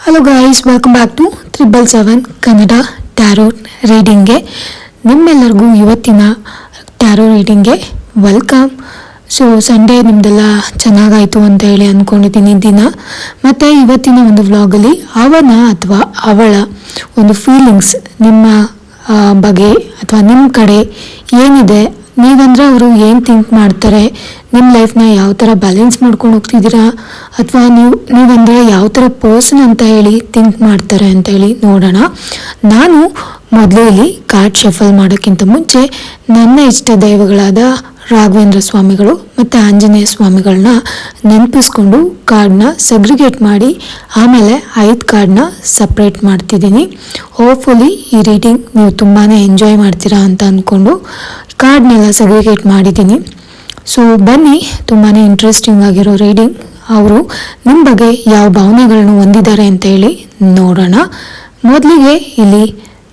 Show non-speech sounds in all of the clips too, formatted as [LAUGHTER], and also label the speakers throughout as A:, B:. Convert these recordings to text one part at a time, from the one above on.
A: Hello guys welcome back to triple seven Kannada tarot ರೀಡಿಂಗ್ಗೆ ನಿಮ್ಮೆಲ್ಲರಿಗೂ ಇವತ್ತಿನ tarot ರೀಡಿಂಗ್ಗೆ welcome so Sunday ನಿಮ್ಮದೆಲ್ಲ ಚೆನ್ನಾಗಾಯಿತು ಅಂತ ಹೇಳಿ ಅಂದ್ಕೊಂಡಿದ್ದೀನಿ ದಿನ. ಮತ್ತು ಇವತ್ತಿನ ಒಂದು ವ್ಲಾಗಲ್ಲಿ ಅವನ ಅಥವಾ ಅವಳ ಒಂದು ಫೀಲಿಂಗ್ಸ್ ನಿಮ್ಮ ಬಗ್ಗೆ ಅಥವಾ ನಿಮ್ಮ ಕಡೆ ಏನಿದೆ ನೀವಂದರೆ ಅವರು ಏನು ಥಿಂಕ್ ಮಾಡ್ತಾರೆ? ನಿಮ್ಮ ಲೈಫ್ನ ಯಾವ ಥರ ಬ್ಯಾಲೆನ್ಸ್ ಮಾಡ್ಕೊಂಡು ಹೋಗ್ತಿದ್ದೀರಾ? ಅಥವಾ ನೀವು, ನೀವಂದರೆ ಯಾವ ಥರ ಪರ್ಸನ್ ಅಂತ ಹೇಳಿ ಥಿಂಕ್ ಮಾಡ್ತಾರೆ ಅಂತ ಹೇಳಿ ನೋಡೋಣ. ನಾನು ಮೊದಲು ಇಲ್ಲಿ ಕಾರ್ಡ್ ಶಫಲ್ ಮಾಡೋಕ್ಕಿಂತ ಮುಂಚೆ ನನ್ನ ಇಷ್ಟ ದೈವಗಳಾದ ರಾಘವೇಂದ್ರ ಸ್ವಾಮಿಗಳು ಮತ್ತು ಆಂಜನೇಯ ಸ್ವಾಮಿಗಳನ್ನ ನೆನಪಿಸ್ಕೊಂಡು ಕಾರ್ಡ್ನ ಸೆಗ್ರಿಗೇಟ್ ಮಾಡಿ ಆಮೇಲೆ ಐದು ಕಾರ್ಡ್ನ ಸಪ್ರೇಟ್ ಮಾಡ್ತಿದ್ದೀನಿ. ಹೋಪ್ಫುಲಿ ಈ ರೀಡಿಂಗ್ ನೀವು ತುಂಬಾ ಎಂಜಾಯ್ ಮಾಡ್ತೀರಾ ಅಂತ ಅಂದ್ಕೊಂಡು ಕಾರ್ಡ್ನೆಲ್ಲ ಸೆಗ್ರಿಗೇಟ್ ಮಾಡಿದ್ದೀನಿ. ಸೊ ಬನ್ನಿ ತುಂಬಾ ಇಂಟ್ರೆಸ್ಟಿಂಗ್ ಆಗಿರೋ ರೀಡಿಂಗ್ ಅವರು ನಿಮ್ಮ ಬಗ್ಗೆ ಯಾವ ಭಾವನೆಗಳನ್ನು ಹೊಂದಿದ್ದಾರೆ ಅಂತ ಹೇಳಿ ನೋಡೋಣ. ಮೊದಲಿಗೆ ಇಲ್ಲಿ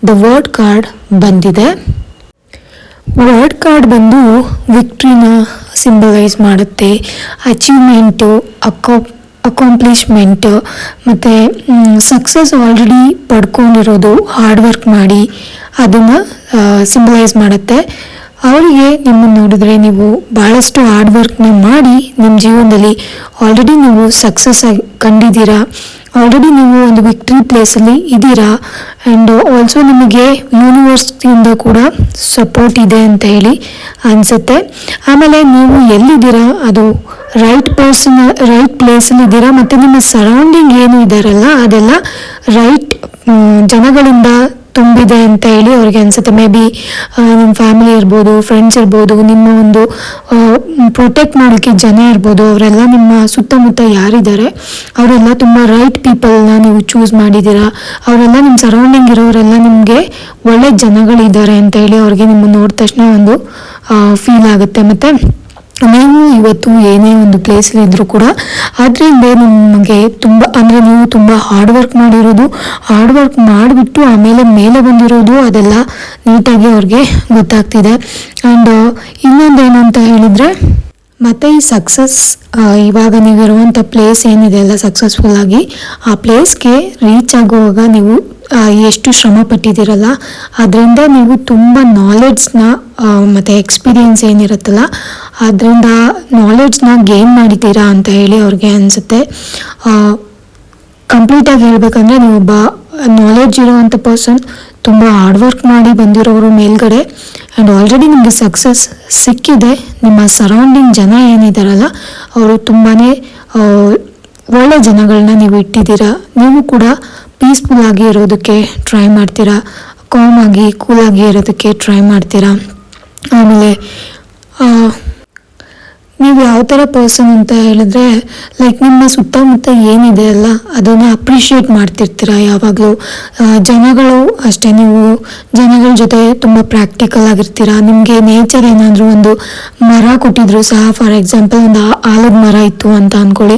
A: ದ ವರ್ಡ್ ಕಾರ್ಡ್ ಬಂದಿದೆ. ವರ್ಡ್ ಕಾರ್ಡ್ ಬಂದು ವಿಕ್ಟ್ರಿನ ಸಿಂಬಲೈಸ್ ಮಾಡುತ್ತೆ. ಅಚೀವ್ಮೆಂಟು ಅಕೋ ಅಕಾಂಪ್ಲಿಷ್ಮೆಂಟ್ ಮತ್ತು ಸಕ್ಸಸ್ ಆಲ್ರೆಡಿ ಪಡ್ಕೊಂಡಿರೋದು ಹಾರ್ಡ್ ವರ್ಕ್ ಮಾಡಿ ಅದನ್ನು ಸಿಂಬಲೈಸ್ ಮಾಡುತ್ತೆ. ಅವರಿಗೆ ನಿಮ್ಮನ್ನು ನೋಡಿದರೆ ನೀವು ಭಾಳಷ್ಟು ಹಾರ್ಡ್ ವರ್ಕ್ನ ಮಾಡಿ ನಿಮ್ಮ ಜೀವನದಲ್ಲಿ ಆಲ್ರೆಡಿ ನೀವು ಸಕ್ಸಸ್ ಆಗಿ ಕಂಡಿದ್ದೀರಾ. ಆಲ್ರೆಡಿ ನೀವು ಒಂದು ವಿಕ್ಟ್ರಿ ಪ್ಲೇಸಲ್ಲಿ ಇದ್ದೀರಾ. ಆ್ಯಂಡ್ ಆಲ್ಸೋ ನಿಮಗೆ ಯೂನಿವರ್ಸಿಟಿಯಿಂದ ಕೂಡ ಸಪೋರ್ಟ್ ಇದೆ ಅಂತ ಹೇಳಿ ಅನಿಸುತ್ತೆ. ಆಮೇಲೆ ನೀವು ಎಲ್ಲಿದ್ದೀರಾ? ಅದು ರೈಟ್ ಪರ್ಸನ್ ರೈಟ್ ಪ್ಲೇಸಲ್ಲಿ ಇದ್ದೀರಾ? ಮತ್ತು ನಿಮ್ಮ ಸರೌಂಡಿಂಗ್ ಏನು ಇದ್ದಾರಲ್ಲ ಅದೆಲ್ಲ ರೈಟ್ ಜನಗಳಿಂದ ತುಂಬಿದೆ ಅಂತ ಹೇಳಿ ಅವ್ರಿಗೆ ಅನ್ಸುತ್ತೆ. ಮೇ ಬಿ ನಿಮ್ಮ ಫ್ಯಾಮಿಲಿ ಇರ್ಬೋದು ಫ್ರೆಂಡ್ಸ್ ಇರ್ಬೋದು, ನಿಮ್ಮ ಒಂದು ಪ್ರೊಟೆಕ್ಟ್ ಮಾಡೋಕ್ಕೆ ಜನ ಇರ್ಬೋದು, ಅವರೆಲ್ಲ ನಿಮ್ಮ ಸುತ್ತಮುತ್ತ ಯಾರಿದ್ದಾರೆ, ಅವರೆಲ್ಲ ತುಂಬ ರೈಟ್ ಪೀಪಲ್ನ ನೀವು ಚೂಸ್ ಮಾಡಿದ್ದೀರಾ, ಅವರೆಲ್ಲ ನಿಮ್ಮ ಸರೌಂಡಿಂಗ್ ಇರೋರೆಲ್ಲ ನಿಮಗೆ ಒಳ್ಳೆ ಜನಗಳಿದ್ದಾರೆ ಅಂತ ಹೇಳಿ ಅವ್ರಿಗೆ ನಿಮ್ಮನ್ನು ನೋಡಿದ ತಕ್ಷಣ ಒಂದು ಫೀಲ್ ಆಗುತ್ತೆ. ಮತ್ತು ನೀವು ಇವತ್ತು ಏನೇ ಒಂದು ಪ್ಲೇಸಲ್ಲಿ ಇದ್ದರೂ ಕೂಡ ಅದರಿಂದ ನಿಮಗೆ ತುಂಬ, ಅಂದರೆ ನೀವು ತುಂಬ ಹಾರ್ಡ್ ವರ್ಕ್ ಮಾಡಿರೋದು. ಹಾರ್ಡ್ ವರ್ಕ್ ಮಾಡಿಬಿಟ್ಟು ಆಮೇಲೆ ಮೇಲೆ ಬಂದಿರೋದು, ಅದೆಲ್ಲ ನೀಟಾಗಿ ಅವ್ರಿಗೆ ಗೊತ್ತಾಗ್ತಿದೆ. ಆ್ಯಂಡ್ ಇನ್ನೊಂದೇನು ಅಂತ ಹೇಳಿದರೆ, ಮತ್ತು ಈ ಸಕ್ಸಸ್ ಇವಾಗ ನೀವಿರುವಂಥ ಪ್ಲೇಸ್ ಏನಿದೆ ಅಲ್ಲ ಸಕ್ಸಸ್ಫುಲ್ ಆಗಿ, ಆ ಪ್ಲೇಸ್ಗೆ ರೀಚ್ ಆಗುವಾಗ ನೀವು ಎಷ್ಟು ಶ್ರಮ ಪಟ್ಟಿದ್ದೀರಲ್ಲ? ಅದರಿಂದ ನೀವು ತುಂಬ ನಾಲೆಡ್ಜ್ನ ಮತ್ತು ಎಕ್ಸ್ಪೀರಿಯೆನ್ಸ್ ಏನಿರುತ್ತಲ್ಲ ಅದರಿಂದ ನಾಲೆಡ್ಜ್ನ ಗೇನ್ ಮಾಡಿದ್ದೀರಾ ಅಂತ ಹೇಳಿ ಅವ್ರಿಗೆ ಅನಿಸುತ್ತೆ. ಕಂಪ್ಲೀಟಾಗಿ ನೀವು ನೀವೊಬ್ಬ ನಾಲೆಡ್ಜ್ ಇರೋವಂಥ ಪರ್ಸನ್ ತುಂಬ ಹಾರ್ಡ್ ವರ್ಕ್ ಮಾಡಿ ಬಂದಿರೋರು ಮೇಲ್ಗಡೆ ಆ್ಯಂಡ್ ಆಲ್ರೆಡಿ ನಿಮಗೆ ಸಕ್ಸಸ್ ಸಿಕ್ಕಿದೆ. ನಿಮ್ಮ ಸರೌಂಡಿಂಗ್ ಜನ ಏನಿದ್ದಾರಲ್ಲ ಅವರು ತುಂಬಾ ಒಳ್ಳೆ ಜನಗಳನ್ನ ನೀವು ಇಟ್ಟಿದ್ದೀರಾ. ನೀವು ಕೂಡ ಪೀಸ್ಫುಲ್ ಆಗಿ ಇರೋದಕ್ಕೆ ಟ್ರೈ ಮಾಡ್ತೀರಾ? ಕಾಮ್ ಆಗಿ ಕೂಲಾಗಿ ಇರೋದಕ್ಕೆ ಟ್ರೈ ಮಾಡ್ತೀರಾ? ಆಮೇಲೆ ನೀವು ಯಾವ ಥರ ಪರ್ಸನ್ ಅಂತ ಹೇಳಿದ್ರೆ ಲೈಕ್ ನಿಮ್ಮ ಸುತ್ತಮುತ್ತ ಏನಿದೆ ಅಲ್ಲ ಅದನ್ನು ಅಪ್ರಿಷಿಯೇಟ್ ಮಾಡ್ತಿರ್ತೀರಾ ಯಾವಾಗಲೂ? ಜನಗಳು ಅಷ್ಟೇ, ನೀವು ಜನಗಳ ಜೊತೆ ತುಂಬ ಪ್ರಾಕ್ಟಿಕಲ್ ಆಗಿರ್ತೀರಾ? ನಿಮಗೆ ನೇಚರ್ ಏನಾದರೂ ಒಂದು ಮರ ಕೊಟ್ಟಿದ್ರು ಸಹ ಫಾರ್ ಎಕ್ಸಾಂಪಲ್ ಒಂದು ಆಲದ ಮರ ಇತ್ತು ಅಂತ ಅಂದ್ಕೊಳ್ಳಿ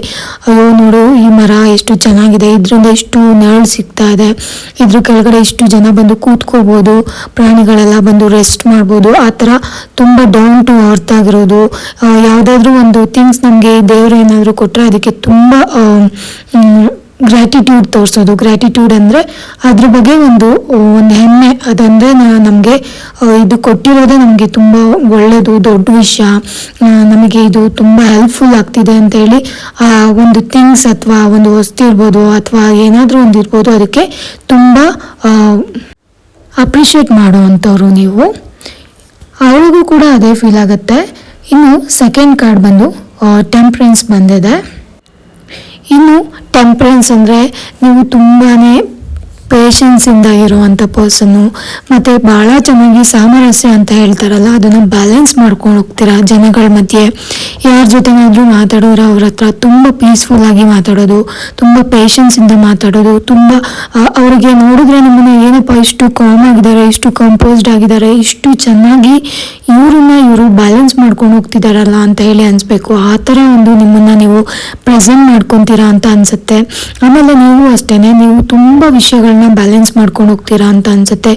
A: ಅಯ್ಯೋ, ನೋಡು, ಈ ಮರ ಎಷ್ಟು ಚೆನ್ನಾಗಿದೆ. ಇದರಿಂದ ಎಷ್ಟು ನೆರಳು ಸಿಗ್ತಾ ಇದೆ. ಇದ್ರ ಕೆಳಗಡೆ ಎಷ್ಟು ಜನ ಬಂದು ಕೂತ್ಕೋಬೋದು, ಪ್ರಾಣಿಗಳೆಲ್ಲ ಬಂದು ರೆಸ್ಟ್ ಮಾಡ್ಬೋದು. ಆ ಥರ ತುಂಬ ಡೌನ್ ಟು ಅರ್ತ್ ಆಗಿರೋದು. ಯಾವುದಾದ್ರೂ ಒಂದು ಥಿಂಗ್ಸ್ ನಮಗೆ ದೇವರು ಏನಾದರೂ ಕೊಟ್ಟರೆ ಅದಕ್ಕೆ ತುಂಬ ಗ್ರ್ಯಾಟಿಟ್ಯೂಡ್ ತೋರಿಸೋದು. ಗ್ರ್ಯಾಟಿಟ್ಯೂಡ್ ಅಂದರೆ ಅದ್ರ ಬಗ್ಗೆ ಒಂದು ಒಂದು ಹೆಮ್ಮೆ. ಅದಂದರೆ ನಮಗೆ ಇದು ಕೊಟ್ಟಿರೋದೇ ನಮಗೆ ತುಂಬ ಒಳ್ಳೆಯದು ದೊಡ್ಡ ವಿಷಯ. ನಮಗೆ ಇದು ತುಂಬ ಹೆಲ್ಪ್ಫುಲ್ ಆಗ್ತಿದೆ ಅಂತ ಹೇಳಿ, ಆ, ಒಂದು ಥಿಂಗ್ಸ್ ಅಥವಾ ಒಂದು ವಸ್ತು ಇರ್ಬೋದು ಅಥವಾ ಏನಾದರೂ ಒಂದು ಇರ್ಬೋದು ಅದಕ್ಕೆ ತುಂಬ ಅಪ್ರಿಷಿಯೇಟ್ ಮಾಡುವಂಥವ್ರು ನೀವು. ಅವ್ರಿಗೂ ಕೂಡ ಅದೇ ಫೀಲ್ ಆಗುತ್ತೆ. ಇನ್ನು ಸೆಕೆಂಡ್ ಕಾರ್ಡ್ ಬಂದು ಟೆಂಪ್ರೆನ್ಸ್ ಬಂದಿದೆ. ಇನ್ನು ಟೆಂಪ್ರೆನ್ಸ್ ಅಂದರೆ ನೀವು ತುಂಬಾ ಪೇಷನ್ಸಿಂದ ಇರುವಂಥ ಪರ್ಸನ್ನು ಮತ್ತು ಭಾಳ ಚೆನ್ನಾಗಿ ಸಾಮರಸ್ಯ ಅಂತ ಹೇಳ್ತಾರಲ್ಲ, ಅದನ್ನು ಬ್ಯಾಲೆನ್ಸ್ ಮಾಡ್ಕೊಂಡು ಹೋಗ್ತೀರಾ? ಜನಗಳ ಮಧ್ಯೆ ಯಾರ ಜೊತೆನಾದರೂ ಮಾತಾಡೋರು ಅವ್ರ ಹತ್ರ ತುಂಬ ಪೀಸ್ಫುಲ್ಲಾಗಿ ಮಾತಾಡೋದು, ತುಂಬ ಪೇಷನ್ಸಿಂದ ಮಾತಾಡೋದು, ತುಂಬ ಅವರಿಗೆ ನೋಡಿದ್ರೆ ನಿಮ್ಮನ್ನು ಏನಪ್ಪ ಇಷ್ಟು ಕಾಮ್ ಆಗಿದ್ದಾರೆ, ಇಷ್ಟು ಕಂಪೋಸ್ಡ್ ಆಗಿದ್ದಾರೆ, ಇಷ್ಟು ಚೆನ್ನಾಗಿ ಇವ್ರನ್ನ ಇವರು ಬ್ಯಾಲೆನ್ಸ್ ಮಾಡ್ಕೊಂಡು ಹೋಗ್ತಿದ್ದಾರಲ್ಲ ಅಂತ ಹೇಳಿ ಅನಿಸ್ಬೇಕು. ಆ ಥರ ಒಂದು ನಿಮ್ಮನ್ನು ನೀವು ಪ್ರೆಸೆಂಟ್ ಮಾಡ್ಕೊತೀರಾ ಅಂತ ಅನಿಸುತ್ತೆ. ಆಮೇಲೆ ನೀವು ಅಷ್ಟೇ ನೀವು ತುಂಬ ವಿಷಯಗಳನ್ನ ಬ್ಯಾಲೆನ್ಸ್ ಮಾಡ್ಕೊಂಡು ಹೋಗ್ತೀರಾ ಅಂತ ಅನ್ಸುತ್ತೆ.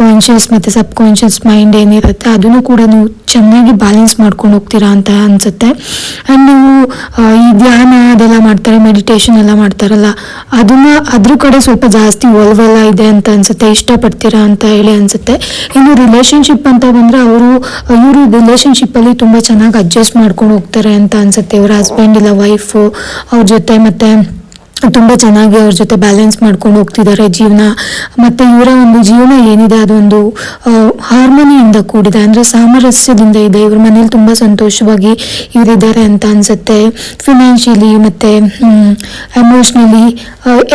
A: ಕಾನ್ಷಿಯಸ್ ಮತ್ತು ಸಬ್ ಕಾನ್ಷಿಯಸ್ ಮೈಂಡ್ ಏನಿರುತ್ತೆ, ಅದನ್ನು ಕೂಡ ನೀವು ಚೆನ್ನಾಗಿ ಬ್ಯಾಲೆನ್ಸ್ ಮಾಡ್ಕೊಂಡು ಹೋಗ್ತೀರಾ ಅಂತ ಅನ್ಸುತ್ತೆ. ಆ್ಯಂಡ್ ನೀವು ಈ ಧ್ಯಾನ ಅದೆಲ್ಲ ಮಾಡ್ತಾರೆ ಮೆಡಿಟೇಷನ್ ಎಲ್ಲ ಮಾಡ್ತಾರಲ್ಲ, ಅದನ್ನ ಅದ್ರ ಕಡೆ ಸ್ವಲ್ಪ ಜಾಸ್ತಿ ಒಲ್ವೆಲ್ಲ ಇದೆ ಅಂತ ಅನ್ಸುತ್ತೆ, ಇಷ್ಟಪಡ್ತೀರಾ ಅಂತ ಹೇಳಿ ಅನ್ಸುತ್ತೆ. ಇನ್ನು ರಿಲೇಶನ್ಶಿಪ್ ಅಂತ ಬಂದ್ರೆ ಅವರು, ಇವರು ರಿಲೇಶನ್ಶಿಪ್ ಅಲ್ಲಿ ತುಂಬಾ ಚೆನ್ನಾಗಿ ಅಡ್ಜಸ್ಟ್ ಮಾಡ್ಕೊಂಡು ಹೋಗ್ತಾರೆ ಅಂತ ಅನ್ಸುತ್ತೆ. ಇವ್ರ ಹಸ್ಬೆಂಡ್ ಇಲ್ಲ ವೈಫು ಅವ್ರ ಜೊತೆ ಮತ್ತೆ ತುಂಬ ಚೆನ್ನಾಗಿ ಅವ್ರ ಜೊತೆ ಬ್ಯಾಲೆನ್ಸ್ ಮಾಡ್ಕೊಂಡು ಹೋಗ್ತಿದ್ದಾರೆ ಜೀವನ. ಮತ್ತು ಇವರ ಒಂದು ಜೀವನ ಏನಿದೆ ಅದೊಂದು ಹಾರ್ಮೋನಿಯಿಂದ ಕೂಡಿದೆ. ಅಂದರೆ ಸಾಮರಸ್ಯದಿಂದ ಇದೆ. ಇವ್ರ ಮನೇಲಿ ತುಂಬ ಸಂತೋಷವಾಗಿ ಇವರಿದ್ದಾರೆ ಅಂತ ಅನಿಸುತ್ತೆ. ಫಿನಾನ್ಷಿಯಲಿ ಮತ್ತು ಎಮೋಷ್ನಲಿ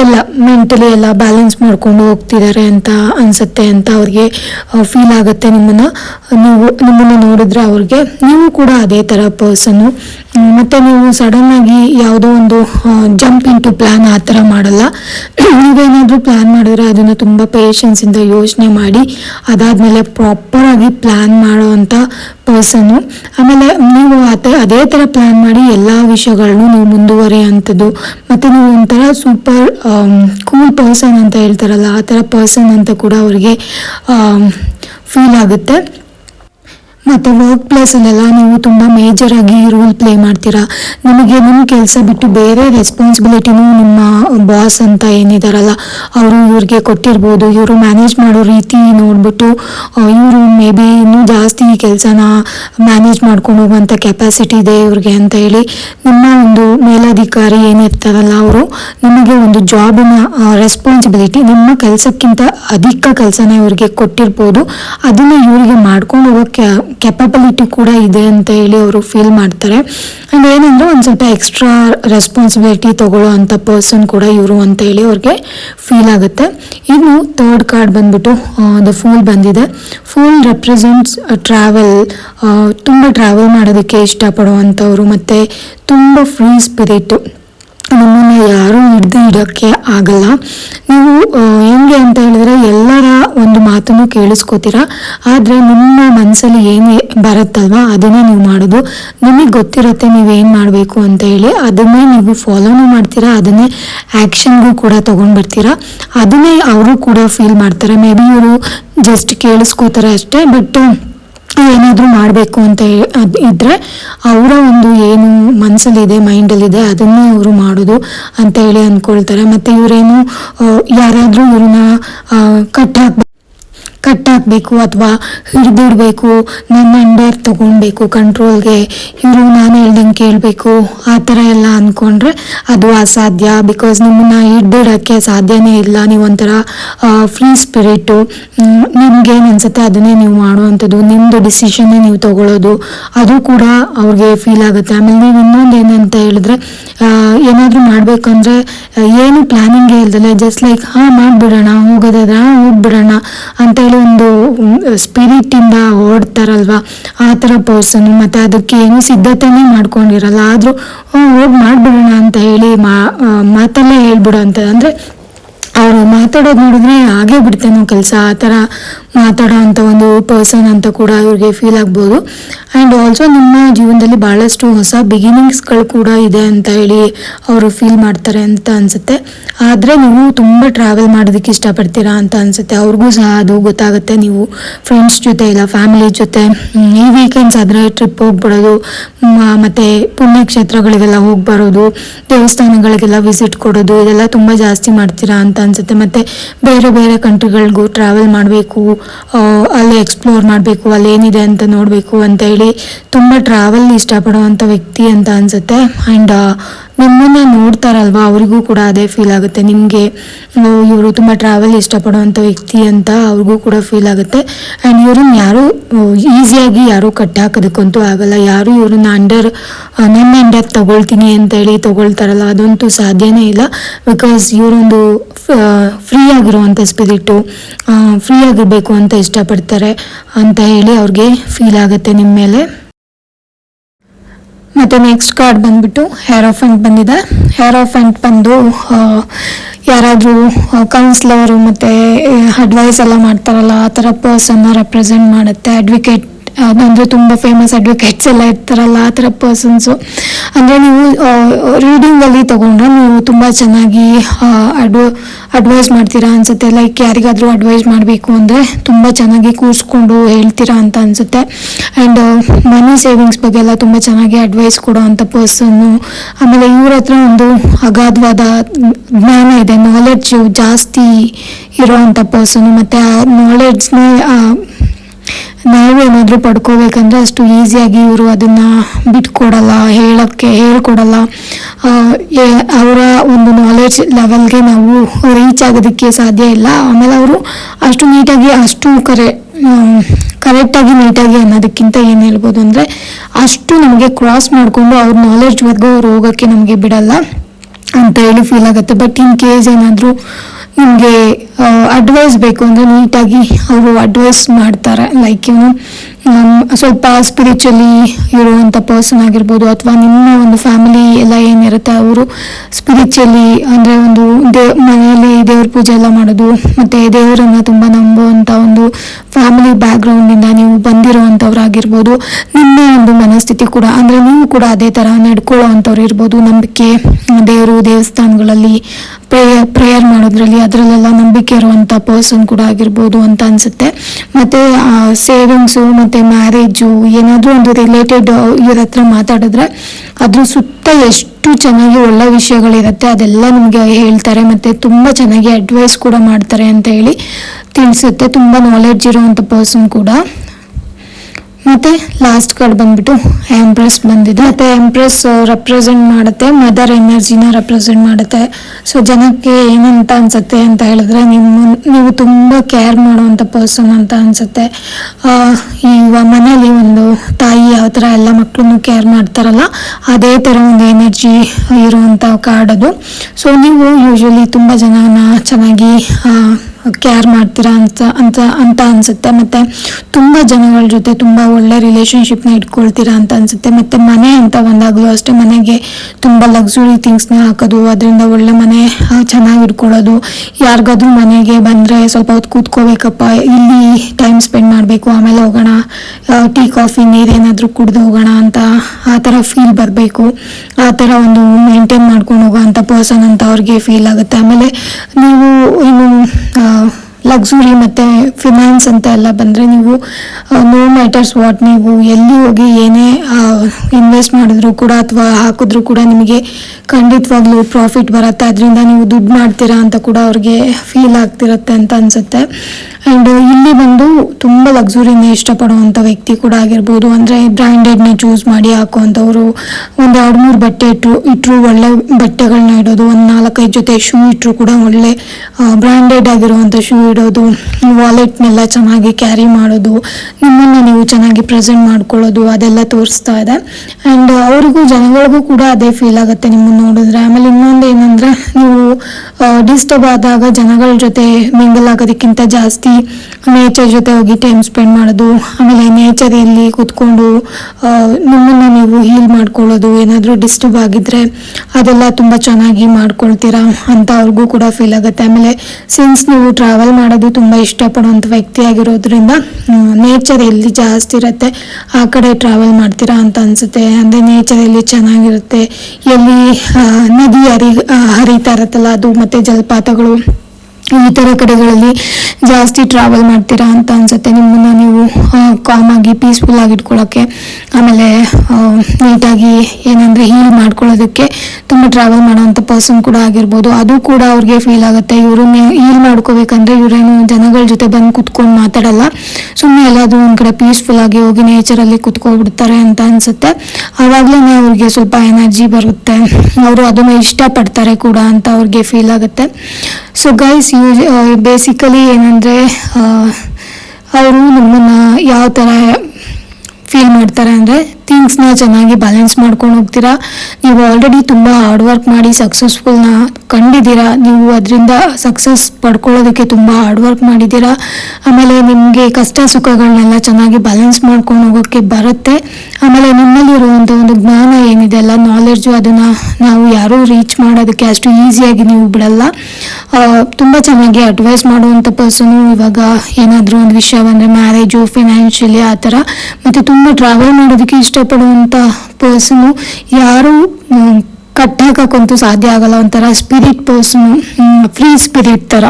A: ಎಲ್ಲ ಮೆಂಟಲಿ ಎಲ್ಲ ಬ್ಯಾಲೆನ್ಸ್ ಮಾಡ್ಕೊಂಡು ಹೋಗ್ತಿದ್ದಾರೆ ಅಂತ ಅನಿಸುತ್ತೆ ಅಂತ ಅವ್ರಿಗೆ ಫೀಲ್ ಆಗುತ್ತೆ ನಿಮ್ಮನ್ನು. ನೀವು, ನಿಮ್ಮನ್ನು ನೋಡಿದ್ರೆ ಅವ್ರಿಗೆ, ನೀವು ಕೂಡ ಅದೇ ಥರ ಪರ್ಸನ್ನು ಮತ್ತು ನೀವು ಸಡನ್ ಆಗಿ ಯಾವುದೋ ಒಂದು ಜಂಪ್ ಇಂಟು ಪ್ಲ್ಯಾನ್ ಆ ಥರ ಮಾಡಲ್ಲ. [CLEARS THROAT] ನೀವೇನಾದರೂ ಪ್ಲ್ಯಾನ್ ಮಾಡಿದ್ರೆ ಅದನ್ನು ತುಂಬ ಪೇಷನ್ಸಿಂದ ಯೋಚನೆ ಮಾಡಿ, ಅದಾದಮೇಲೆ ಪ್ರಾಪರಾಗಿ ಪ್ಲ್ಯಾನ್ ಮಾಡೋವಂಥ ಪರ್ಸನ್ನು ಆಮೇಲೆ ನೀವು ಅದೇ ಅದೇ ಥರ ಪ್ಲ್ಯಾನ್ ಮಾಡಿ ಎಲ್ಲ ವಿಷಯಗಳನ್ನು ನೀವು ಮುಂದುವರಿಯುವಂಥದ್ದು ಮತ್ತು ನೀವು ಒಂಥರ ಸೂಪರ್ ಕೂಲ್ ಪರ್ಸನ್ ಅಂತ ಹೇಳ್ತಾರಲ್ಲ, ಆ ಥರ ಪರ್ಸನ್ ಅಂತ ಕೂಡ ಅವರಿಗೆ ಫೀಲ್ ಆಗುತ್ತೆ. ಮತ್ತು ವರ್ಕ್ ಪ್ಲೇಸಲ್ಲೆಲ್ಲ ನೀವು ತುಂಬ ಮೇಜರಾಗಿ ರೋಲ್ ಪ್ಲೇ ಮಾಡ್ತೀರಾ? ನಿಮಗೆ ನಿಮ್ಮ ಕೆಲಸ ಬಿಟ್ಟು ಬೇರೆ ರೆಸ್ಪಾನ್ಸಿಬಿಲಿಟಿನೂ ನಿಮ್ಮ ಬಾಸ್ ಅಂತ ಏನಿದಾರಲ್ಲ, ಅವರು ಇವ್ರಿಗೆ ಕೊಟ್ಟಿರ್ಬೋದು. ಇವರು ಮ್ಯಾನೇಜ್ ಮಾಡೋ ರೀತಿ ನೋಡಿಬಿಟ್ಟು ಇವರು ಮೇ ಬಿ ಇನ್ನೂ ಜಾಸ್ತಿ ಕೆಲಸನ ಮ್ಯಾನೇಜ್ ಮಾಡ್ಕೊಂಡು ಹೋಗುವಂಥ ಕೆಪಾಸಿಟಿ ಇದೆ ಇವ್ರಿಗೆ ಅಂತ ಹೇಳಿ ನಿಮ್ಮ ಒಂದು ಮೇಲಧಿಕಾರಿ ಏನಿರ್ತಾರಲ್ಲ ಅವರು, ನಿಮಗೆ ಒಂದು ಜಾಬಿನ ರೆಸ್ಪಾನ್ಸಿಬಿಲಿಟಿ ನಿಮ್ಮ ಕೆಲಸಕ್ಕಿಂತ ಅಧಿಕ ಕೆಲಸನ ಇವ್ರಿಗೆ ಕೊಟ್ಟಿರ್ಬೋದು. ಅದನ್ನು ಇವರಿಗೆ ಮಾಡ್ಕೊಂಡು ಹೋಗೋಕ್ಕೆ ಕೆಪಬಿಲಿಟಿ ಕೂಡ ಇದೆ ಅಂತ ಹೇಳಿ ಅವರು ಫೀಲ್ ಮಾಡ್ತಾರೆ. ಆ್ಯಂಡ್ ಏನಂದ್ರೆ ಒಂದು ಸ್ವಲ್ಪ ಎಕ್ಸ್ಟ್ರಾ ರೆಸ್ಪಾನ್ಸಿಬಿಲಿಟಿ ತಗೊಳ್ಳೋ ಅಂಥ ಪರ್ಸನ್ ಕೂಡ ಇವರು ಅಂತ ಹೇಳಿ ಅವ್ರಿಗೆ ಫೀಲ್ ಆಗುತ್ತೆ. ಇನ್ನು ಥರ್ಡ್ ಕಾರ್ಡ್ ಬಂದ್ಬಿಟ್ಟು ದ ಫೂಲ್ ಬಂದಿದೆ. ಫೂಲ್ ರೆಪ್ರೆಸೆಂಟ್ಸ್ ಟ್ರಾವೆಲ್ ತುಂಬ ಟ್ರಾವೆಲ್ ಮಾಡೋದಕ್ಕೆ ಇಷ್ಟಪಡುವಂಥವ್ರು ಮತ್ತು ತುಂಬ ಫ್ರೀ ಸ್ಪಿರಿಟ್ ನಿಮ್ಮನ್ನು ಯಾರೂ ಹಿಡ್ದು ಇಡೋಕ್ಕೆ ಆಗಲ್ಲ. ನೀವು ಹೆಂಗೆ ಅಂತ ಹೇಳಿದ್ರೆ ಎಲ್ಲರ ಒಂದು ಮಾತನ್ನು ಕೇಳಿಸ್ಕೋತೀರ? ಆದರೆ ನಿಮ್ಮ ಮನಸ್ಸಲ್ಲಿ ಏನು ಬರುತ್ತಲ್ವಾ, ಅದನ್ನೇ ನೀವು ಮಾಡೋದು. ನಿಮಗೆ ಗೊತ್ತಿರುತ್ತೆ ನೀವೇನು ಮಾಡಬೇಕು ಅಂತ ಹೇಳಿ. ಅದನ್ನೇ ನೀವು ಫಾಲೋನು ಮಾಡ್ತೀರಾ, ಅದನ್ನೇ ಆ್ಯಕ್ಷನ್ಗೂ ಕೂಡ ತೊಗೊಂಡು ಬರ್ತೀರಾ ಅದನ್ನೇ ಅವರು ಕೂಡ ಫೀಲ್ ಮಾಡ್ತಾರೆ. ಮೇ ಬಿ ಇವರು ಜಸ್ಟ್ ಕೇಳಿಸ್ಕೋತಾರೆ ಅಷ್ಟೇ, ಬಟ್ ಏನಾದರೂ ಮಾಡಬೇಕು ಅಂತ ಇದ್ದರೆ ಅವರ ಒಂದು ಏನು ಮನಸ್ಸಲ್ಲಿದೆ ಮೈಂಡಲ್ಲಿದೆ, ಅದನ್ನೇ ಅವರು ಮಾಡೋದು ಅಂತ ಹೇಳಿ ಅಂದ್ಕೊಳ್ತಾರೆ. ಮತ್ತು ಇವರೇನು ಯಾರಾದರೂ ಇವ್ರನ್ನ ಕಟ್ ಹಾಕ್ಬೇಕು ಕಟ್ ಹಾಕಬೇಕು ಅಥವಾ ಹಿಡಿದಿಡಬೇಕು ನನ್ನ ಅಂಡರ್ ತಗೊಳ್ಬೇಕು ಕಂಟ್ರೋಲ್ಗೆ ಇವರು ನಾನು ಹೇಳ್ದಂಗೆ ಕೇಳಬೇಕು, ಆ ಥರ ಎಲ್ಲ ಅಂದ್ಕೊಂಡ್ರೆ ಅದು ಅಸಾಧ್ಯ. ಬಿಕಾಸ್ ನಿಮ್ಮನ್ನ ಹಿಡ್ದಿಡೋಕ್ಕೆ ಸಾಧ್ಯನೇ ಇಲ್ಲ. ನೀವು ಒಂಥರ ಫ್ರೀ ಸ್ಪಿರಿಟು ನಿಮ್ಗೇನು ಅನ್ಸುತ್ತೆ ಅದನ್ನೇ ನೀವು ಮಾಡುವಂಥದ್ದು. ನಿಮ್ಮದು ಡಿಸಿಷನ್ನೇ ನೀವು ತಗೊಳ್ಳೋದು ಅದು ಕೂಡ ಅವ್ರಿಗೆ ಫೀಲ್ ಆಗುತ್ತೆ. ಆಮೇಲೆ ನೀವು ಇನ್ನೊಂದು ಏನಂತ ಹೇಳಿದ್ರೆ ಏನಾದರೂ ಮಾಡಬೇಕಂದ್ರೆ, ಏನು ಪ್ಲಾನಿಂಗೇ ಇಲ್ದಲೆ ಜಸ್ಟ್ ಲೈಕ್ ಹಾಂ, ಮಾಡಿಬಿಡೋಣ, ಹೋಗೋದಾದ್ರೆ, ಹಾಂ, ಹೋಗ್ಬಿಡೋಣ ಅಂತ ಹೇಳಿ ಒಂದು ಸ್ಪಿರಿಟಿಂದ ಓಡ್ತಾರಲ್ವಾ? ಆ ಥರ ಪರ್ಸನ್ ಮತ್ತು ಅದಕ್ಕೆ ಏನು ಸಿದ್ಧತೆನೇ ಮಾಡ್ಕೊಂಡಿರಲ್ಲ. ಆದರೂ ಹೋಗಿ ಮಾಡಿಬಿಡೋಣ ಅಂತ ಹೇಳಿ ಮಾ ಮಾತಲ್ಲೇ ಹೇಳ್ಬಿಡೋ ಅಂತ. ಅಂದರೆ, ಅವರು ಮಾತಾಡೋದು ನೋಡಿದ್ರೆ ಆಗೇ ಬಿಡ್ತೇನೋ ಕೆಲಸ. ಆ ಥರ ಮಾತಾಡೋ ಅಂತ ಒಂದು ಪರ್ಸನ್ ಅಂತ ಕೂಡ ಇವ್ರಿಗೆ ಫೀಲ್ ಆಗ್ಬೋದು. ಆ್ಯಂಡ್ ಆಲ್ಸೋ ನಿಮ್ಮ ಜೀವನದಲ್ಲಿ ಭಾಳಷ್ಟು ಹೊಸ ಬಿಗಿನಿಂಗ್ಸ್ಗಳು ಕೂಡ ಇದೆ ಅಂತ ಹೇಳಿ ಅವರು ಫೀಲ್ ಮಾಡ್ತಾರೆ ಅಂತ ಅನಿಸುತ್ತೆ. ಆದರೆ ನೀವು ತುಂಬ ಟ್ರಾವೆಲ್ ಮಾಡೋದಕ್ಕೆ ಇಷ್ಟಪಡ್ತೀರಾ ಅಂತ ಅನಿಸುತ್ತೆ. ಅವ್ರಿಗೂ ಸಹ ಅದು ಗೊತ್ತಾಗುತ್ತೆ. ನೀವು ಫ್ರೆಂಡ್ಸ್ ಜೊತೆ ಇಲ್ಲ ಫ್ಯಾಮಿಲಿ ಜೊತೆ ಈ ವೀಕೆಂಡ್ಸ್ ಆದರೆ ಟ್ರಿಪ್ ಹೋಗ್ಬಿಡೋದು ಮತ್ತು ಪುಣ್ಯಕ್ಷೇತ್ರಗಳಿಗೆಲ್ಲ ಹೋಗಿ ಬರೋದು ದೇವಸ್ಥಾನಗಳಿಗೆಲ್ಲ ವಿಸಿಟ್ ಕೊಡೋದು, ಇದೆಲ್ಲ ತುಂಬ ಜಾಸ್ತಿ ಮಾಡ್ತೀರಾ ಅಂತ ಅನ್ಸುತ್ತೆ. ಮತ್ತು ಬೇರೆ ಬೇರೆ ಕಂಟ್ರಿಗಳಿಗೂ ಟ್ರಾವೆಲ್ ಮಾಡಬೇಕು ಅಲ್ಲಿ ಎಕ್ಸ್ಪ್ಲೋರ್ ಮಾಡಬೇಕು, ಅಲ್ಲಿ ಏನಿದೆ ಅಂತ ನೋಡಬೇಕು ಅಂತ ಹೇಳಿ ತುಂಬ ಟ್ರಾವೆಲ್ ಇಷ್ಟಪಡುವಂಥ ವ್ಯಕ್ತಿ ಅಂತ ಅನ್ಸುತ್ತೆ. ಆ್ಯಂಡ್ ನಿಮ್ಮನ್ನ ನೋಡ್ತಾರಲ್ವಾ? ಅವರಿಗೂ ಕೂಡ ಅದೇ ಫೀಲ್ ಆಗುತ್ತೆ. ನಿಮಗೆ ಇವರು ತುಂಬ ಟ್ರಾವೆಲ್ ಇಷ್ಟಪಡುವಂಥ ವ್ಯಕ್ತಿ ಅಂತ ಅವ್ರಿಗೂ ಕೂಡ ಫೀಲ್ ಆಗುತ್ತೆ. ಆ್ಯಂಡ್ ಇವ್ರನ್ನ ಯಾರು ಈಸಿಯಾಗಿ ಯಾರೂ ಕಟ್ಟಿ ಹಾಕೋದಕ್ಕಂತೂ ಆಗಲ್ಲ. ಯಾರು ಇವ್ರನ್ನ ಅಂಡರ್ ನನ್ನ ಅಂಡರ್ ತಗೊಳ್ತೀನಿ ಅಂತ ಹೇಳಿ ತಗೊಳ್ತಾರಲ್ಲ, ಅದಂತೂ ಸಾಧ್ಯನೇ ಇಲ್ಲ. ಬಿಕಾಸ್ ಇವರೊಂದು ಫ್ರೀ ಆಗಿರುವಂಥ ಸ್ಪಿರಿಟು ಫ್ರೀ ಆಗಿರಬೇಕು ಅಂತ ಇಷ್ಟಪಡ್ತಾರೆ ಅಂತ ಹೇಳಿ ಅವ್ರಿಗೆ ಫೀಲ್ ಆಗುತ್ತೆ ನಿಮ್ಮ ಮೇಲೆ. ಮತ್ತು ನೆಕ್ಸ್ಟ್ ಕಾರ್ಡ್ ಬಂದ್ಬಿಟ್ಟು ಹೇರ್ ಆಫ್ ಬಂದಿದೆ. ಹೇರ್ ಆಫ್ ಬಂದು ಯಾರಾದರೂ ಕೌನ್ಸ್ಲರು ಮತ್ತು ಅಡ್ವೈಸ್ ಎಲ್ಲ ಮಾಡ್ತಾರಲ್ಲ, ಆ ಥರ ಪರ್ಸನ್ನ ರೆಪ್ರೆಸೆಂಟ್ ಮಾಡುತ್ತೆ ಅಡ್ವೊಕೇಟ್ ಅಂದರೆ ತುಂಬ ಫೇಮಸ್ ಅಡ್ವೊಕೇಟ್ಸ್ ಎಲ್ಲ ಇರ್ತಾರಲ್ಲ ಆ ಥರ ಪರ್ಸನ್ಸು ಅಂದರೆ ನೀವು ರೀಡಿಂಗಲ್ಲಿ ತಗೊಂಡ್ರೆ ನೀವು ತುಂಬ ಚೆನ್ನಾಗಿ ಅಡ್ವ ಅಡ್ವೈಸ್ ಮಾಡ್ತೀರಾ ಅನ್ಸುತ್ತೆ. ಲೈಕ್ ಯಾರಿಗಾದರೂ ಅಡ್ವೈಸ್ ಮಾಡಬೇಕು ಅಂದರೆ ತುಂಬ ಚೆನ್ನಾಗಿ ಕೂರಿಸ್ಕೊಂಡು ಹೇಳ್ತೀರಾ ಅಂತ ಅನಿಸುತ್ತೆ. ಆ್ಯಂಡ್ ಮನಿ ಸೇವಿಂಗ್ಸ್ ಬಗ್ಗೆ ಎಲ್ಲ ತುಂಬ ಚೆನ್ನಾಗಿ ಅಡ್ವೈಸ್ ಕೊಡೋ ಅಂಥ ಪರ್ಸನ್ನು ಆಮೇಲೆ ಇವ್ರ ಹತ್ರ ಒಂದು ಅಗಾಧವಾದ ಜ್ಞಾನ ಇದೆ. ನಾಲೆಡ್ಜು ಜಾಸ್ತಿ ಇರೋ ಅಂಥ ಪರ್ಸನು ಮತ್ತು ಆ ನಾಲೆಡ್ಜ್ನ ನಾವೇನಾದರೂ ಪಡ್ಕೋಬೇಕಂದ್ರೆ ಅಷ್ಟು ಈಸಿಯಾಗಿ ಇವರು ಅದನ್ನು ಬಿಟ್ಕೊಡಲ್ಲ, ಹೇಳೋಕ್ಕೆ ಹೇಳ್ಕೊಡಲ್ಲ. ಅವರ ಒಂದು ನಾಲೆಡ್ಜ್ ಲೆವೆಲ್ಗೆ ನಾವು ರೀಚ್ ಆಗೋದಕ್ಕೆ ಸಾಧ್ಯ ಇಲ್ಲ. ಆಮೇಲೆ ಅವರು ಅಷ್ಟು ನೀಟಾಗಿ, ಅಷ್ಟು ಕರೆ ಕರೆಕ್ಟಾಗಿ ನೀಟಾಗಿ ಅನ್ನೋದಕ್ಕಿಂತ ಏನು ಹೇಳ್ಬೋದು ಅಂದರೆ ಅಷ್ಟು ನಮಗೆ ಕ್ರಾಸ್ ಮಾಡಿಕೊಂಡು ಅವ್ರ ನಾಲೆಡ್ಜ್ವರೆಗೂ ಅವ್ರು ಹೋಗೋಕ್ಕೆ ನಮಗೆ ಬಿಡಲ್ಲ ಅಂತ ಹೇಳಿ ಫೀಲ್ ಆಗುತ್ತೆ. ಬಟ್ ಇನ್ ಕೇಸ್ ಏನಾದರೂ ನಿಮಗೆ ಅಡ್ವೈಸ್ ಬೇಕು ಅಂದರೆ ನೀಟಾಗಿ ಅವರು ಅಡ್ವೈಸ್ ಮಾಡ್ತಾರೆ. ಲೈಕ್ ಏನು ಸ್ವಲ್ಪ ಸ್ಪಿರಿಚುವಲಿ ಇರುವಂಥ ಪರ್ಸನ್ ಆಗಿರ್ಬೋದು ಅಥವಾ ನಿಮ್ಮ ಒಂದು ಫ್ಯಾಮಿಲಿ ಎಲ್ಲ ಏನಿರುತ್ತೆ ಅವರು ಸ್ಪಿರಿಚುವಲಿ ಅಂದರೆ ಒಂದು ದೇ, ಮನೆಯಲ್ಲಿ ದೇವ್ರ ಪೂಜೆ ಎಲ್ಲ ಮಾಡೋದು, ಮತ್ತು ದೇವರನ್ನು ತುಂಬ ನಂಬುವಂಥ ಒಂದು ಫ್ಯಾಮಿಲಿ ಬ್ಯಾಕ್ಗ್ರೌಂಡಿಂದ ನೀವು ಬಂದಿರೋವಂಥವ್ರಾಗಿರ್ಬೋದು ನಿಮ್ಮ ಒಂದು ಮನಸ್ಥಿತಿ ಕೂಡ, ಅಂದರೆ ನೀವು ಕೂಡ ಅದೇ ಥರ ನಡ್ಕೊಳ್ಳೋ ಅಂಥವ್ರು ಇರ್ಬೋದು, ನಂಬಿಕೆ, ದೇವರು ದೇವಸ್ಥಾನಗಳಲ್ಲಿ ಪ್ರೇಯರ್ ಪ್ರೇಯರ್ ಮಾಡೋದ್ರಲ್ಲಿ ಅದರಲ್ಲೆಲ್ಲ ನಂಬಿಕೆ ಇರುವಂಥ ಪರ್ಸನ್ ಕೂಡ ಆಗಿರ್ಬೋದು ಅಂತ ಅನಿಸುತ್ತೆ. ಮತ್ತು ಸೇವಿಂಗ್ಸು ಮತ್ತು ಮ್ಯಾರೇಜು ಏನಾದರೂ ಒಂದು ರಿಲೇಟೆಡ್ ಇವ್ರ ಹತ್ರ ಮಾತಾಡಿದ್ರೆ ಅದ್ರ ಸುತ್ತ ಎಷ್ಟು ಚೆನ್ನಾಗಿ ಒಳ್ಳೆ ವಿಷಯಗಳಿರುತ್ತೆ ಅದೆಲ್ಲ ನಿಮಗೆ ಹೇಳ್ತಾರೆ. ಮತ್ತು ತುಂಬ ಚೆನ್ನಾಗಿ ಅಡ್ವೈಸ್ ಕೂಡ ಮಾಡ್ತಾರೆ ಅಂತ ಹೇಳಿ ತಿಳಿಸುತ್ತೆ. ತುಂಬ ನಾಲೆಡ್ಜ್ ಇರೋವಂಥ ಪರ್ಸನ್ ಕೂಡ. ಮತ್ತೆ ಲಾಸ್ಟ್ ಕಾರ್ಡ್ ಬಂದ್ಬಿಟ್ಟು ಎಂಪ್ರೆಸ್ ಬಂದಿದೆ. ಮತ್ತೆ ಎಂಪ್ರೆಸ್ ರೆಪ್ರೆಸೆಂಟ್ ಮಾಡುತ್ತೆ ಮದರ್ ಎನರ್ಜಿನ ರೆಪ್ರೆಸೆಂಟ್ ಮಾಡುತ್ತೆ. ಸೊ ಜನಕ್ಕೆ ಏನಂತ ಅನ್ಸುತ್ತೆ ಅಂತ ಹೇಳಿದ್ರೆ, ನಿಮ್ಮ ನೀವು ತುಂಬ ಕೇರ್ ಮಾಡುವಂಥ ಪರ್ಸನ್ ಅಂತ ಅನ್ಸುತ್ತೆ. ಈ ಮನೇಲಿ ಒಂದು ತಾಯಿ ಯಾವ ಥರ ಎಲ್ಲ ಮಕ್ಕಳನ್ನು ಕೇರ್ ಮಾಡ್ತಾರಲ್ಲ, ಅದೇ ಥರ ಒಂದು ಎನರ್ಜಿ ಇರುವಂಥ ಕಾರ್ಡ್ ಅದು. ಸೊ ನೀವು ಯೂಶ್ವಲಿ ತುಂಬ ಜನನ ಚೆನ್ನಾಗಿ ಕೇರ್ ಮಾಡ್ತೀರಾ ಅಂತ ಅಂತ ಅಂತ ಅನ್ಸುತ್ತೆ. ಮತ್ತೆ ತುಂಬ ಜನಗಳ ಜೊತೆ ತುಂಬ ಒಳ್ಳೆ ರಿಲೇಶನ್ಶಿಪ್ನ ಇಟ್ಕೊಳ್ತೀರಾ ಅಂತ ಅನ್ಸುತ್ತೆ. ಮತ್ತೆ ಮನೆ ಅಂತ ಬಂದಾಗಲೂ ಅಷ್ಟೇ ಮನೆಗೆ ತುಂಬ ಲಕ್ಸುರಿ ಥಿಂಗ್ಸ್ನ ಹಾಕೋದು, ಅದರಿಂದ ಒಳ್ಳೆ ಮನೆ ಚೆನ್ನಾಗಿ ಇಟ್ಕೊಳ್ಳೋದು. ಯಾರಿಗಾದ್ರೂ ಮನೆಗೆ ಬಂದರೆ ಸ್ವಲ್ಪ ಹೊತ್ತು ಕೂತ್ಕೋಬೇಕಪ್ಪ, ಇಲ್ಲಿ ಟೈಮ್ ಸ್ಪೆಂಡ್ ಮಾಡಬೇಕು, ಆಮೇಲೆ ಹೋಗೋಣ ಟೀ ಕಾಫಿ ನೀರೇನಾದರೂ ಕುಡಿದು ಹೋಗೋಣ ಅಂತ ಆ ಥರ ಫೀಲ್ ಬರಬೇಕು. ಆ ಥರ ಒಂದು ಮೇಂಟೈನ್ ಮಾಡ್ಕೊಂಡು ಹೋಗೋ ಅಂಥ ಪರ್ಸನ್ ಅಂತ ಅವ್ರಿಗೆ ಫೀಲ್ ಆಗುತ್ತೆ. ಆಮೇಲೆ ನೀವು ಏನು ಲಕ್ಸುರಿ ಮತ್ತು ಫಿನಾನ್ಸ್ ಅಂತ ಎಲ್ಲ ಬಂದರೆ ನೀವು ನೋ ಮ್ಯಾಟರ್ಸ್ ವಾಟ್ ನೀವು ಎಲ್ಲಿ ಹೋಗಿ ಏನೇ ಇನ್ವೆಸ್ಟ್ ಮಾಡಿದ್ರು ಕೂಡ ಅಥವಾ ಹಾಕಿದ್ರು ಕೂಡ ನಿಮಗೆ ಖಂಡಿತವಾಗ್ಲೂ ಪ್ರಾಫಿಟ್ ಬರುತ್ತೆ. ಅದರಿಂದ ನೀವು ದುಡ್ಡು ಮಾಡ್ತೀರಾ ಅಂತ ಕೂಡ ಅವ್ರಿಗೆ ಫೀಲ್ ಆಗ್ತಿರತ್ತೆ ಅಂತ ಅನಿಸುತ್ತೆ. ಆ್ಯಂಡ್ ಇಲ್ಲಿ ಬಂದು ತುಂಬ ಲಕ್ಸುರಿನ ಇಷ್ಟಪಡುವಂಥ ವ್ಯಕ್ತಿ ಕೂಡ ಆಗಿರ್ಬೋದು. ಅಂದರೆ ಬ್ರ್ಯಾಂಡೆಡ್ನ ಚೂಸ್ ಮಾಡಿ ಹಾಕುವಂಥವ್ರು, ಒಂದು ಎರಡು ಮೂರು ಬಟ್ಟೆ ಇಟ್ಟರು ಇಟ್ಟರು ಒಳ್ಳೆ ಬಟ್ಟೆಗಳನ್ನ ಇಡೋದು, ಒಂದು ನಾಲ್ಕೈದು ಜೊತೆ ಶೂ ಇಟ್ಟರು ಕೂಡ ಒಳ್ಳೆ ಬ್ರ್ಯಾಂಡೆಡ್ ಆಗಿರುವಂಥ ಶೂ ಇಡೋದು ವಾಲೆಟ್ನೆಲ್ಲ ಚೆನ್ನಾಗಿ ಕ್ಯಾರಿ ಮಾಡೋದು, ನಿಮ್ಮನ್ನು ನೀವು ಚೆನ್ನಾಗಿ ಪ್ರೆಸೆಂಟ್ ಮಾಡ್ಕೊಳ್ಳೋದು, ಅದೆಲ್ಲ ತೋರಿಸ್ತಾ ಇದೆ. ಆ್ಯಂಡ್ ಅವ್ರಿಗೂ, ಜನಗಳಿಗೂ ಕೂಡ ಅದೇ ಫೀಲ್ ಆಗುತ್ತೆ ನಿಮ್ಮನ್ನು ನೋಡಿದ್ರೆ. ಆಮೇಲೆ ಇನ್ನೊಂದು ಏನಂದರೆ, ನೀವು ಡಿಸ್ಟರ್ಬ್ ಆದಾಗ ಜನಗಳ ಜೊತೆ ಮಿಂಗಲ್ ಆಗೋದಕ್ಕಿಂತ ಜಾಸ್ತಿ ನೇಚರ್ ಜೊತೆ ಹೋಗಿ ಟೈಮ್ ಸ್ಪೆಂಡ್ ಮಾಡೋದು, ಆಮೇಲೆ ನೇಚರಲ್ಲಿ ಕೂತ್ಕೊಂಡು ನಿಮ್ಮನ್ನು ನೀವು ಹೀಲ್ ಮಾಡ್ಕೊಳ್ಳೋದು, ಏನಾದರೂ ಡಿಸ್ಟರ್ಬ್ ಆಗಿದ್ದರೆ ಅದೆಲ್ಲ ತುಂಬ ಚೆನ್ನಾಗಿ ಮಾಡ್ಕೊಳ್ತೀರಾ ಅಂತ ಅವ್ರಿಗೂ ಕೂಡ ಫೀಲ್ ಆಗುತ್ತೆ. ಆಮೇಲೆ ಸಿನ್ಸ್ ನೀವು ಟ್ರಾವೆಲ್ ಮಾಡೋದು ತುಂಬ ಇಷ್ಟಪಡುವಂಥ ವ್ಯಕ್ತಿ ಆಗಿರೋದ್ರಿಂದ ನೇಚರ್ ಎಲ್ಲಿ ಜಾಸ್ತಿ ಇರುತ್ತೆ, ಆ ಕಡೆ ಟ್ರಾವೆಲ್ ಮಾಡ್ತೀರಾ ಅಂತ ಅನಿಸುತ್ತೆ. ಅಂದರೆ ನೇಚರ್ ಎಲ್ಲಿ ಚೆನ್ನಾಗಿರುತ್ತೆ, ಎಲ್ಲಿ ನದಿ ಹರಿ ಹರಿತಾ ಇರುತ್ತಲ್ಲ ಅದು ಮತ್ತು ಜಲಪಾತಗಳು ಈ ಥರ ಕಡೆಗಳಲ್ಲಿ ಜಾಸ್ತಿ ಟ್ರಾವೆಲ್ ಮಾಡ್ತೀರಾ ಅಂತ ಅನ್ಸುತ್ತೆ. ನಿಮ್ಮನ್ನು ನೀವು ಕಾಮ್ ಆಗಿ ಪೀಸ್ಫುಲ್ ಆಗಿ ಇಟ್ಕೊಳ್ಳೋಕ್ಕೆ ಆಮೇಲೆ ನೀಟಾಗಿ ಏನಂದರೆ ಹೀಲ್ ಮಾಡ್ಕೊಳ್ಳೋದಕ್ಕೆ ತುಂಬ ಟ್ರಾವೆಲ್ ಮಾಡೋವಂಥ ಪರ್ಸನ್ ಕೂಡ ಆಗಿರ್ಬೋದು. ಅದು ಕೂಡ ಅವ್ರಿಗೆ ಫೀಲ್ ಆಗುತ್ತೆ. ಇವರು ಹೀಲ್ ಮಾಡ್ಕೋಬೇಕಂದ್ರೆ ಇವರೇನು ಜನಗಳ ಜೊತೆ ಬಂದು ಕುತ್ಕೊಂಡು ಮಾತಾಡಲ್ಲ. ಸುಮ್ಮನೆ ಎಲ್ಲಾದರೂ ಒಂದು ಕಡೆ ಪೀಸ್ಫುಲ್ ಆಗಿ ಹೋಗಿ ನೇಚರಲ್ಲಿ ಕುತ್ಕೊಬಿಡ್ತಾರೆ ಅಂತ ಅನ್ಸುತ್ತೆ. ಆವಾಗಲೇ ಅವ್ರಿಗೆ ಸ್ವಲ್ಪ ಎನರ್ಜಿ ಬರುತ್ತೆ. ಅವರು ಅದನ್ನು ಇಷ್ಟಪಡ್ತಾರೆ ಕೂಡ ಅಂತ ಅವ್ರಿಗೆ ಫೀಲ್ ಆಗುತ್ತೆ. ಸೊ ಗೈಸ್ ಯೂಸ್ ಬೇಸಿಕಲಿ ಏನಂದರೆ ಅವರು ನಮ್ಮನ್ನು ಯಾವ ಥರ ಫೀಲ್ ಮಾಡ್ತಾರೆ ಅಂದರೆ ಥಿಂಗ್ಸ್ನ ಚೆನ್ನಾಗಿ ಬ್ಯಾಲೆನ್ಸ್ ಮಾಡ್ಕೊಂಡು ಹೋಗ್ತೀರಾ? ನೀವು ಆಲ್ರೆಡಿ ತುಂಬ ಹಾರ್ಡ್ ವರ್ಕ್ ಮಾಡಿ ಸಕ್ಸಸ್ಫುಲ್ನ ಕಂಡಿದ್ದೀರಾ? ನೀವು ಅದರಿಂದ ಸಕ್ಸಸ್ ಪಡ್ಕೊಳ್ಳೋದಕ್ಕೆ ತುಂಬ ಹಾರ್ಡ್ ವರ್ಕ್ ಮಾಡಿದ್ದೀರಾ? ಆಮೇಲೆ ನಿಮಗೆ ಕಷ್ಟ ಸುಖಗಳನ್ನೆಲ್ಲ ಚೆನ್ನಾಗಿ ಬ್ಯಾಲೆನ್ಸ್ ಮಾಡ್ಕೊಂಡು ಹೋಗೋಕ್ಕೆ ಬರುತ್ತೆ. ಆಮೇಲೆ ನಿಮ್ಮಲ್ಲಿರುವಂಥ ಒಂದು ಜ್ಞಾನ ಏನಿದೆ ಅಲ್ಲ ನಾಲೆಡ್ಜು ಅದನ್ನು ನಾವು ಯಾರೂ ರೀಚ್ ಮಾಡೋದಕ್ಕೆ ಅಷ್ಟು ಈಸಿಯಾಗಿ ನೀವು ಬಿಡಲ್ಲ. ತುಂಬ ಚೆನ್ನಾಗಿ ಅಡ್ವೈಸ್ ಮಾಡುವಂಥ ಪರ್ಸನು ಇವಾಗ ಏನಾದರೂ ಒಂದು ವಿಷಯ ಬಂದರೆ ಮ್ಯಾರೇಜು ಫಿನಾನ್ಷಿಯಲಿ ಆ ಥರ. ಮತ್ತು ತುಂಬ ಟ್ರಾವೆಲ್ ಮಾಡೋದಕ್ಕೆ ಇಷ್ಟಪಡುವಂಥ ಪರ್ಸನು ಯಾರು ಮ್, ಕಟ್ ಹಾಕೋಕ್ಕಂತೂ ಸಾಧ್ಯ ಆಗಲ್ಲ ಒಂಥರ ಸ್ಪಿರಿಟ್ ಪರ್ಸನು ಫ್ರೀ ಸ್ಪಿರಿಟ್ ಥರ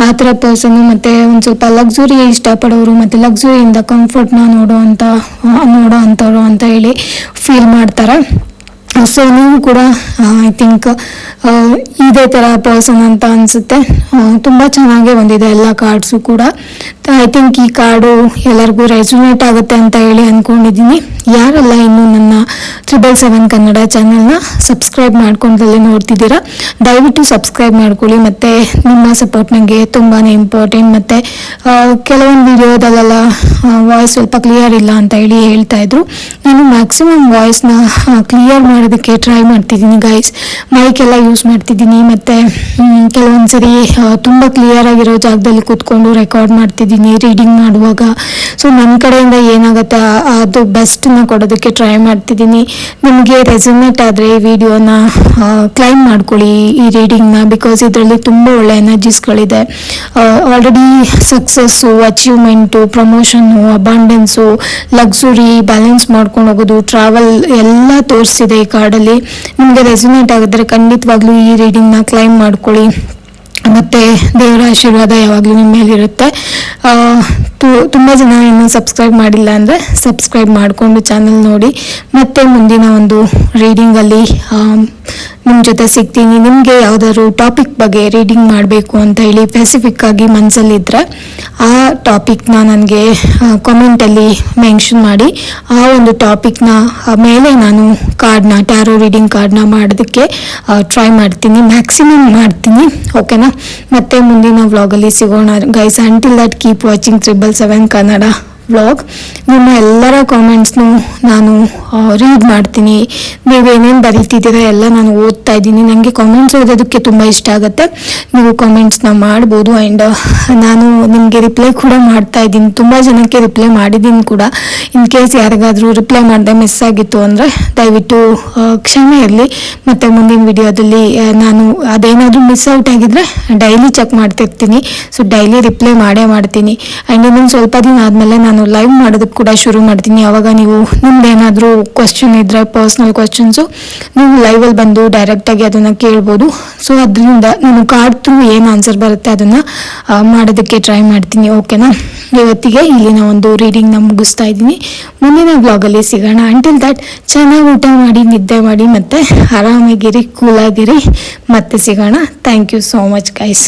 A: ಆ ಥರ ಪರ್ಸನು ಮತ್ತು ಒಂದು ಸ್ವಲ್ಪ ಲಕ್ಸುರಿ ಇಷ್ಟಪಡೋರು ಮತ್ತು ಲಕ್ಸುರಿಯಿಂದ ಕಂಫರ್ಟ್ನ ನೋಡೋ ಅಂತ ನೋಡೋ ಅಂಥವ್ರು ಅಂತ ಹೇಳಿ ಫೀಲ್ ಮಾಡ್ತಾರೆ. ಸೊ ನೀವು ಕೂಡ ಐ ಥಿಂಕ್ ಇದೇ ಥರ ಪರ್ಸನ್ ಅಂತ ಅನಿಸುತ್ತೆ. ತುಂಬ ಚೆನ್ನಾಗೇ ಬಂದಿದೆ ಎಲ್ಲ ಕಾರ್ಡ್ಸು ಕೂಡ. ಐ ಥಿಂಕ್ ಈ ಕಾರ್ಡು ಎಲ್ಲರಿಗೂ ರೆಸ್ಯುನೇಟ್ ಆಗುತ್ತೆ ಅಂತ ಹೇಳಿ ಅಂದ್ಕೊಂಡಿದ್ದೀನಿ ಯಾರೆಲ್ಲ ಇನ್ನೂ ನನ್ನ ತ್ರಿಬಲ್ ಸೆವೆನ್ ಕನ್ನಡ ಚಾನಲ್ನ ಸಬ್ಸ್ಕ್ರೈಬ್ ಮಾಡ್ಕೊಂಡಲ್ಲೇ ನೋಡ್ತಿದ್ದೀರಾ, ದಯವಿಟ್ಟು ಸಬ್ಸ್ಕ್ರೈಬ್ ಮಾಡ್ಕೊಳ್ಳಿ. ಮತ್ತು ನಿಮ್ಮ ಸಪೋರ್ಟ್ ನನಗೆ ತುಂಬಾ ಇಂಪಾರ್ಟೆಂಟ್ ಮತ್ತು ಕೆಲವೊಂದು ವಿಡಿಯೋದಲ್ಲೆಲ್ಲ ವಾಯ್ಸ್ ಸ್ವಲ್ಪ ಕ್ಲಿಯರ್ ಇಲ್ಲ ಅಂತ ಹೇಳಿ ಹೇಳ್ತಾ ಇದ್ರು. ನಾನು ಮ್ಯಾಕ್ಸಿಮಮ್ ವಾಯ್ಸ್ನ ಕ್ಲಿಯರ್ ಮಾಡೋದಕ್ಕೆ ಟ್ರೈ ಮಾಡ್ತಿದ್ದೀನಿ ಗೈಸ್ ಮೈಕೆಲ್ಲ ಯೂಸ್ ಮಾಡ್ತಿದ್ದೀನಿ, ಮತ್ತು ಕೆಲವೊಂದು ಸರಿ ತುಂಬ ಕ್ಲಿಯರ್ ಆಗಿರೋ ಜಾಗದಲ್ಲಿ ಕೂತ್ಕೊಂಡು ರೆಕಾರ್ಡ್ ಮಾಡ್ತಿದ್ದೀನಿ ರೀಡಿಂಗ್ ಮಾಡುವಾಗ. ಸೊ ನನ್ನ ಕಡೆಯಿಂದ ಏನಾಗುತ್ತೆ, ಅದು ಬೆಸ್ಟನ್ನ ಕೊಡೋದಕ್ಕೆ ಟ್ರೈ ಮಾಡ್ತಿದ್ದೀನಿ. ನಿಮಗೆ ರೆಸನೇಟ್ ಆದರೆ ಈ ವಿಡಿಯೋನ ಕ್ಲೈಮ್ ಮಾಡ್ಕೊಳ್ಳಿ ಈ ರೀಡಿಂಗ್ನ ಬಿಕಾಸ್ ಇದರಲ್ಲಿ ತುಂಬ ಒಳ್ಳೆ ಎನರ್ಜೀಸ್ಗಳಿದೆ already success achievement promotion abundance luxury balance ಮಾಡ್ಕೊಂಡು ಹೋಗೋದು ಟ್ರಾವೆಲ್ ಎಲ್ಲ ತೋರಿಸಿದೆ ಈ ಕಾರ್ಡಲ್ಲಿ ನಿಮಗೆ ರೆಸಿನೇಟ್ ಆಗಿದ್ರೆ ಖಂಡಿತವಾಗ್ಲೂ ಈ ರೀಡಿಂಗ್ನ ಕ್ಲೈಮ್ ಮಾಡ್ಕೊಳ್ಳಿ. ಮತ್ತು ದೇವರ ಆಶೀರ್ವಾದ ಯಾವಾಗಲೂ ನಿಮ್ಮ ಮೇಲಿರುತ್ತೆ ತುಂಬ ಜನ ಇನ್ನೂ ಸಬ್ಸ್ಕ್ರೈಬ್ ಮಾಡಿಲ್ಲ ಅಂದರೆ ಸಬ್ಸ್ಕ್ರೈಬ್ ಮಾಡಿಕೊಂಡು ಚಾನಲ್ ನೋಡಿ. ಮತ್ತೆ ಮುಂದಿನ ಒಂದು ರೀಡಿಂಗಲ್ಲಿ ನಿಮ್ಮ ಜೊತೆ ಸಿಗ್ತೀನಿ. ನಿಮಗೆ ಯಾವುದಾದ್ರು ಟಾಪಿಕ್ ಬಗ್ಗೆ ರೀಡಿಂಗ್ ಮಾಡಬೇಕು ಅಂತ ಹೇಳಿ ಸ್ಪೆಸಿಫಿಕ್ ಆಗಿ ಮನಸ್ಸಲ್ಲಿದ್ದರೆ ಆ ಟಾಪಿಕ್ನ ನನಗೆ ಕಮೆಂಟಲ್ಲಿ ಮೆನ್ಷನ್ ಮಾಡಿ. ಆ ಒಂದು ಟಾಪಿಕ್ನ ಮೇಲೆ ನಾನು ಕಾರ್ಡ್ನ ಟ್ಯಾರೋ ರೀಡಿಂಗ್ ಕಾರ್ಡ್ನ ಮಾಡೋದಕ್ಕೆ ಟ್ರೈ ಮಾಡ್ತೀನಿ. ಮ್ಯಾಕ್ಸಿಮಮ್ ಮಾಡ್ತೀನಿ. ಓಕೆನಾ ಮತ್ತೆ ಮುಂದಿನ ವ್ಲಾಗಲ್ಲಿ ಸಿಗೋಣ. Guys until that keep watching triple seven Kannada vlog ನಿಮ್ಮ ಎಲ್ಲರ ಕಾಮೆಂಟ್ಸ್ನು ನಾನು ರೀಡ್ ಮಾಡ್ತೀನಿ. ನೀವೇನೇನು ಬರೀತಿದ್ದೀರಾ ಎಲ್ಲ ನಾನು ಓದ್ತಾ ಇದ್ದೀನಿ. ನನಗೆ ಕಾಮೆಂಟ್ಸ್ ಓದೋದಕ್ಕೆ ತುಂಬ ಇಷ್ಟ ಆಗುತ್ತೆ. ನೀವು ಕಾಮೆಂಟ್ಸ್ನ ಮಾಡ್ಬೋದು ಆ್ಯಂಡ್ ನಾನು ನಿಮಗೆ ರಿಪ್ಲೈ ಕೂಡ ಮಾಡ್ತಾ ಇದ್ದೀನಿ. ತುಂಬ ಜನಕ್ಕೆ ರಿಪ್ಲೈ ಮಾಡಿದ್ದೀನಿ ಕೂಡ. ಇನ್ ಕೇಸ್ ಯಾರಿಗಾದರೂ ರಿಪ್ಲೈ ಮಾಡಿದೆ ಮಿಸ್ ಆಗಿತ್ತು ಅಂದರೆ, ದಯವಿಟ್ಟು ಕ್ಷಮೆ ಇರಲಿ. ಮತ್ತು ಮುಂದಿನ ವಿಡಿಯೋದಲ್ಲಿ ನಾನು ಅದೇನಾದರೂ ಮಿಸ್ ಔಟ್ ಆಗಿದ್ರೆ ಡೈಲಿ ಚೆಕ್ ಮಾಡ್ತಿರ್ತೀನಿ. ಸೊ ಡೈಲಿ ರಿಪ್ಲೈ ಮಾಡೇ ಮಾಡ್ತೀನಿ. ಆ್ಯಂಡ್ ಇನ್ನೊಂದು ಸ್ವಲ್ಪ ದಿನ ಆದಮೇಲೆ ನಾನು ಲೈವ್ ಮಾಡೋದಕ್ಕೆ ಕೂಡ ಶುರು ಮಾಡ್ತೀನಿ. ಆವಾಗ ನೀವು ನಿಮ್ದು ಏನಾದರೂ ಕ್ವಶನ್ ಇದ್ದರೆ ಪರ್ಸ್ನಲ್ ಕ್ವಶನ್ಸು ನೀವು ಲೈವಲ್ಲಿ ಬಂದು ಡೈರೆಕ್ಟಾಗಿ ಅದನ್ನು ಕೇಳ್ಬೋದು. ಸೊ ಅದರಿಂದ ನಾನು ಕಾರ್ಡ್ ಥ್ರೂ ಏನು ಆನ್ಸರ್ ಬರುತ್ತೆ ಅದನ್ನು ಮಾಡೋದಕ್ಕೆ ಟ್ರೈ ಮಾಡ್ತೀನಿ. ಓಕೆನಾ ಇವತ್ತಿಗೆ ಇಲ್ಲಿನ ಒಂದು ರೀಡಿಂಗ್ನ ಮುಗಿಸ್ತಾ ಇದ್ದೀನಿ. ಮುಂದಿನ ಬ್ಲಾಗಲ್ಲಿ ಸಿಗೋಣ. ಅಂಟಿಲ್ ದಟ್ ಚೆನ್ನಾಗಿ ಊಟ ಮಾಡಿ, ನಿದ್ದೆ ಮಾಡಿ ಮತ್ತು ಆರಾಮಾಗಿರಿ ಕೂಲಾಗಿರಿ ಮತ್ತೆ ಸಿಗೋಣ. Thank you so much guys